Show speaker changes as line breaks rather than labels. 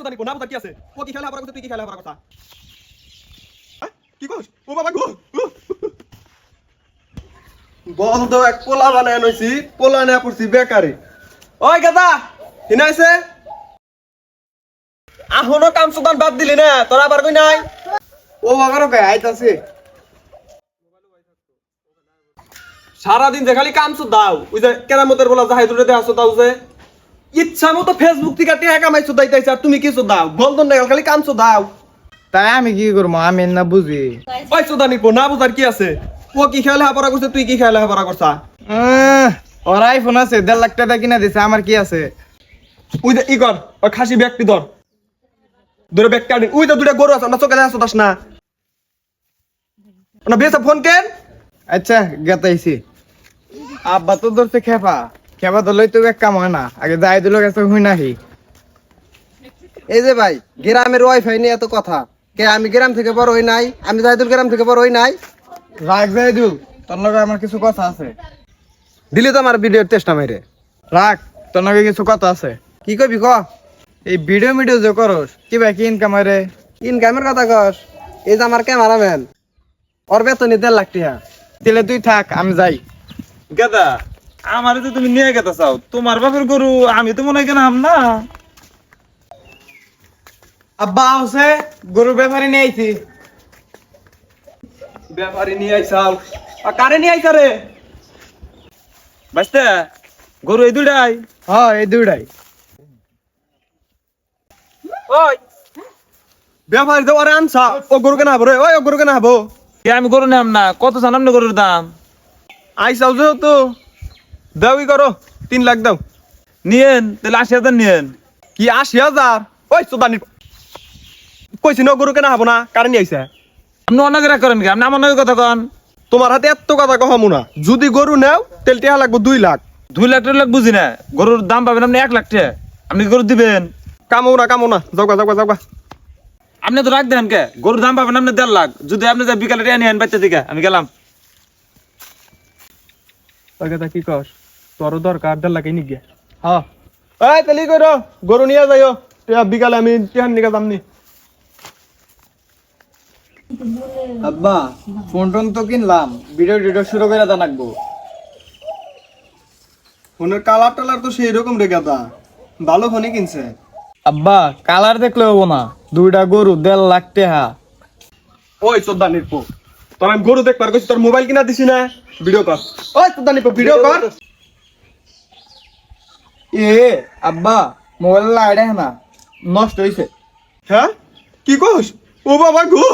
তো জানি না কি আছে। ও কি খেলা পড়া করছে তুই কি খেলা পড়া কথা? হ্যাঁ? কি কস? ও বাবা গো বন্ধ এক পোলা বানায় নইছি পোলা না পড়ছি বেকারি। ওই গাদা হিনাইছে আহনো কাম সুদান বাদ দিলি না তোরা আবার কই নাই?
ও বাবার বে আইতাছে
সারাদিন যে খালি কাম দাও ওই যে কেরামতের বলা যাহাই দূরে দেওয়া দাও যে। ইচ্ছা মতো ফেসবুক থেকে টেহা কামাই দাইতেছে আর তুমি কিছু দাও বলতো না খালি দাও
তাই আমি কি করব? আমি না বুঝি।
ওই সুদা নিপো না বুঝার কি আছে? ও কি খেয়ালে হাপড়া করছে তুই কি খেয়ালে হাপড়া করছা?
ওর আইফোন আছে দেড় লাখ টাকা কিনা দিছে আমার কি আছে?
যে ই কর ওই খাসি ব্যাগটি ধর। ধরে কাটি ওই তো দুটা গরু আছে না চোখে দেখা দাস না। না বেশ ফোন কেন?
আচ্ছা গেতাইছি। আব্বা তো ধরছে খেপা। খেপা ধরলেই তো এক কাম হয় না। আগে যাই দিল গেছে হুই নাহি।
এই যে ভাই গ্রামের ওয়াইফাই নিয়ে এত কথা। কে আমি গ্রাম থেকে বড় হই নাই? আমি জাহিদুল গ্রাম থেকে বড় হই নাই?
রাখ যাই দিল তোর লগে আমার কিছু কথা আছে।
দিলি তো আমার ভিডিওর চেষ্টা মেরে
রাখ তোর লগে কিছু কথা আছে।
কি কবি ক?
এই ভিডিও মিডিও যে করস কি ভাই কি ইনকাম রে?
ইনকামের কথা কস। এই যে আমার ক্যামেরাম্যান ওর বেতনই দেড় লাখ টাকা।
তাহলে তুই থাক আমি যাই।
গেদা। আমার তো তুমি নিয়ে গেতে চাও। তোমার বাপের গরু আমি তো মনে হয় কেন না।
আব্বা আছে গরু ব্যাপারে নিয়ে আইছি।
ব্যাপারি নিয়ে আইসাল আর কারে নিয়ে আইসা রে?
বাঁচতে গরু এই দুটাই
হ্যাঁ এই দুইটাই।
ওই। ব্যাপারি তো ওরে আনসা ও গরু কেনা হব রে? ওই ও গরু কেনা হব।
আমি গরু নাম না। কত জানাম না গরুর দাম?
আইসাও যেহেতু। দাও ই করো? তিন লাখ দাও।
নিয়েন তাহলে আশি হাজার নিয়েন।
কি আশি হাজার? ওই চোদানি কইছি না গরু কেনা হব না কারে নিয়ে আইসা?
আপনি অনেক রাগ করেন কি? আপনি আমার নয় কথা কন।
তোমার হাতে এত কথা কহামু না। যদি গরু নেও তেল টেহা লাগবো দুই লাখ।
দুই লাখ টাকা লাখ বুঝি না। গরুর দাম পাবেন আপনি এক লাখ টাকা। আপনি গরু দিবেন।
কামো না কামো না। যাওগা যাওগা যাওগা
আপনি তো রাখ দেন কে? গরুর দাম পাবেন আপনি দেড় লাখ। যদি আপনি যা বিকালে টেনে নিয়েন বাচ্চা দিকে আমি গেলাম।
কি কর তোরও দরকার দেড় লাখ নি গিয়া
হ্যাঁ
এই কই গরু নিয়ে যাইও। টেহা বিকালে আমি টেহান নিকে যামনি
আব্বা ফোন টোন তো কিনলাম। ভিডিও টিডিও শুরু করে দেন রাখব
ফোনের কালার টালার তো সেই রকম রে গাদা। ভালো ফোনই কিনছে।
আব্বা কালার দেখলে হব না। দুইটা গরু দেড় লাখ টাকা
ওই চোদ্দানির পো তোর আমি গরু দেখবার কইছি তোর মোবাইল কিনা দিছি না। ভিডিও কর। ওই চোদ্দানির পো ভিডিও কর।
এ আব্বা মোবাইল লাইট না। নষ্ট হয়েছে
হ্যাঁ? কি কস? ও বাবা গো!